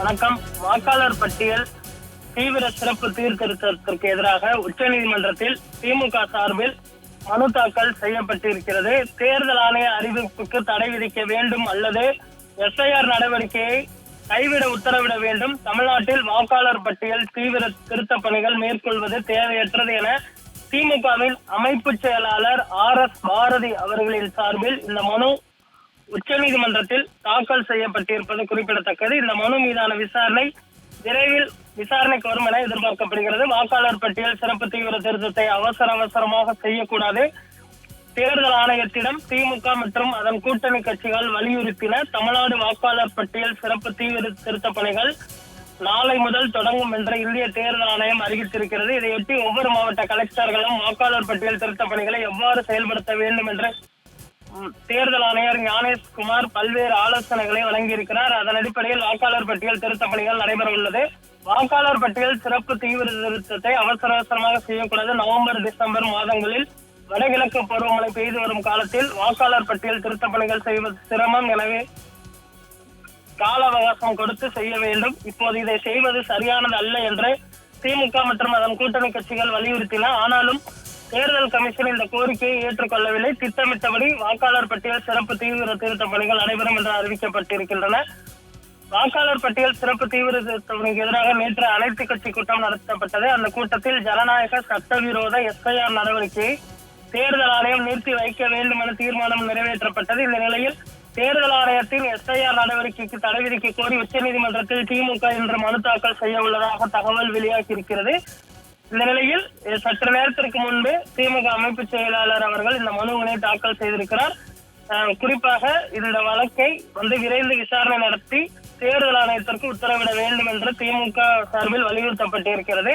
வணக்கம். வாக்காளர் பட்டியல் தீவிர சிறப்பு சீர்திருத்தத்திற்கு எதிராக உச்சநீதிமன்றத்தில் திமுக சார்பில் மனு தாக்கல் செய்யப்பட்டிருக்கிறது. தேர்தல் ஆணைய அறிவிப்புக்கு தடை விதிக்க வேண்டும் அல்லது எஸ்ஐஆர் நடவடிக்கையை கைவிட உத்தரவிட வேண்டும். தமிழ்நாட்டில் வாக்காளர் பட்டியல் தீவிர திருத்த பணிகள் மேற்கொள்வது தேவையற்றது என திமுகவின் அமைப்பு செயலாளர் ஆர் எஸ் பாரதி அவர்களின் சார்பில் இந்த மனு உச்சநீதிமன்றத்தில் தாக்கல் செய்யப்பட்டிருப்பது குறிப்பிடத்தக்கது. இந்த மனு மீதான விசாரணை விரைவில் விசாரணைக்கு வரும் என எதிர்பார்க்கப்படுகிறது. வாக்காளர் பட்டியல் சிறப்பு தீவிர திருத்தத்தை அவசர அவசரமாக செய்யக்கூடாது. தேர்தல் ஆணையத்திடம் திமுக மற்றும் அதன் கூட்டணி கட்சிகள் வலியுறுத்தின தமிழ்நாடு வாக்காளர் பட்டியல் சிறப்பு தீவிர திருத்த பணிகள் நாளை முதல் தொடங்கும் என்று இந்திய தேர்தல் ஆணையம் அறிவித்திருக்கிறது. இதையொட்டி ஒவ்வொரு மாவட்ட கலெக்டர்களும் வாக்காளர் பட்டியல் திருத்த பணிகளை எவ்வாறு செயல்படுத்த வேண்டும் என்று தேர்தல் ஆணையர் ஞானேஷ்குமார் பல்வேறு ஆலோசனைகளை வழங்கியிருக்கிறார். அதன் அடிப்படையில் வாக்காளர் பட்டியல் திருத்த பணிகள் நடைபெற உள்ளது வாக்காளர் பட்டியல் சிறப்பு தீவிர திருத்தத்தை அவசர அவசரமாக செய்யக்கூடாது. நவம்பர் டிசம்பர் மாதங்களில் வடகிழக்கு பருவமழை பெய்து வரும் காலத்தில் வாக்காளர் பட்டியல் திருத்த பணிகள் செய்வது சிரமம். எனவே கால அவகாசம் கொடுத்து செய்ய வேண்டும். இப்போது இதை செய்வது சரியானது அல்ல என்று திமுக மற்றும் அதன் கூட்டணி கட்சிகள் வலியுறுத்தின. ஆனாலும் தேர்தல் கமிஷன் இந்த கோரிக்கையை ஏற்றுக்கொள்ளவில்லை. திட்டமிட்டபடி வாக்காளர் பட்டியல் சிறப்பு தீவிர திருத்த பணிகள் நடைபெறும் என்று அறிவிக்கப்பட்டிருக்கின்றன. வாக்காளர் பட்டியல் சிறப்பு தீவிர திருத்தங்களுக்கு எதிராக நேற்று அனைத்து கட்சி கூட்டம் நடத்தப்பட்டது. அந்த கூட்டத்தில் ஜனநாயக சட்டவிரோத எஸ்ஐஆர் நடவடிக்கையை தேர்தல் ஆணையம் நிறுத்தி வைக்க வேண்டும் என தீர்மானம் நிறைவேற்றப்பட்டது. இந்த நிலையில் தேர்தல் ஆணையத்தின் எஸ்ஐஆர் நடவடிக்கைக்கு தடை விதிக்க கோரி உச்சநீதிமன்றத்தில் திமுக இன்று மனு தாக்கல் செய்ய உள்ளதாக தகவல் வெளியாகி இருக்கிறது இந்த நிலையில் சற்று நேரத்திற்கு முன்பு திமுக அமைப்பு செயலாளர் அவர்கள் இந்த மனுவினை தாக்கல் செய்திருக்கிறார். குறிப்பாக இந்த வழக்கை வந்து விரைந்து விசாரணை நடத்தி தேர்தல் ஆணையத்திற்கு உத்தரவிட வேண்டும் என்று திமுக சார்பில் வலியுறுத்தப்பட்டிருக்கிறது.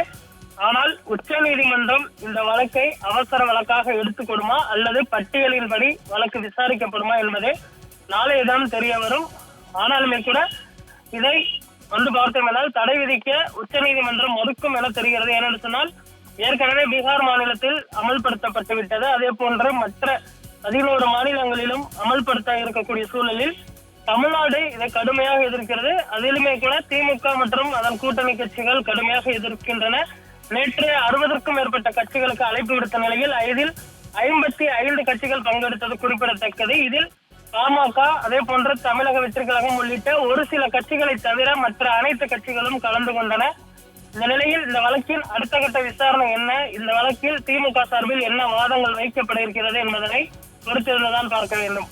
ஆனால் உச்ச நீதிமன்றம் இந்த வழக்கை அவசர வழக்காக எடுத்துக்கொடுமா அல்லது பட்டியலின்படி வழக்கு விசாரிக்கப்படுமா என்பதே நாளையதானம் தெரிய வரும். ஆனாலுமே கூட இதை வந்து பார்த்தோம்னால் தடை விதிக்க உச்சநீதிமன்றம் மறுக்கும் என தெரிகிறது. ஏனென்று சொன்னால் ஏற்கனவே பீகார் மாநிலத்தில் அமல்படுத்தப்பட்டு விட்டது அதே போன்ற மற்ற பதினோரு மாநிலங்களிலும் அமல்படுத்த இருக்கக்கூடிய சூழலில் தமிழ்நாடு இதை கடுமையாக எதிர்க்கிறது. அதிலுமே கூட திமுக மற்றும் அதன் கூட்டணி கட்சிகள் கடுமையாக எதிர்க்கின்றன. நேற்று அறுபதற்கும் மேற்பட்ட கட்சிகளுக்கு அழைப்பு விடுத்த நிலையில் இதில் ஐம்பத்தி ஐந்து கட்சிகள் பங்கெடுத்தது குறிப்பிடத்தக்கது. இதில் பாமக அதே போன்று தமிழக வெற்றி கழகம் உள்ளிட்ட ஒரு சில கட்சிகளை தவிர மற்ற அனைத்து கட்சிகளும் கலந்து கொண்டன. இந்த நிலையில் இந்த வழக்கின் அடுத்த கட்ட விசாரணை என்ன? இந்த வழக்கில் திமுக சார்பில் என்ன வாதங்கள் வைக்கப்பட இருக்கிறது என்பதனை பொறுத்திருந்துதான் பார்க்க வேண்டும்.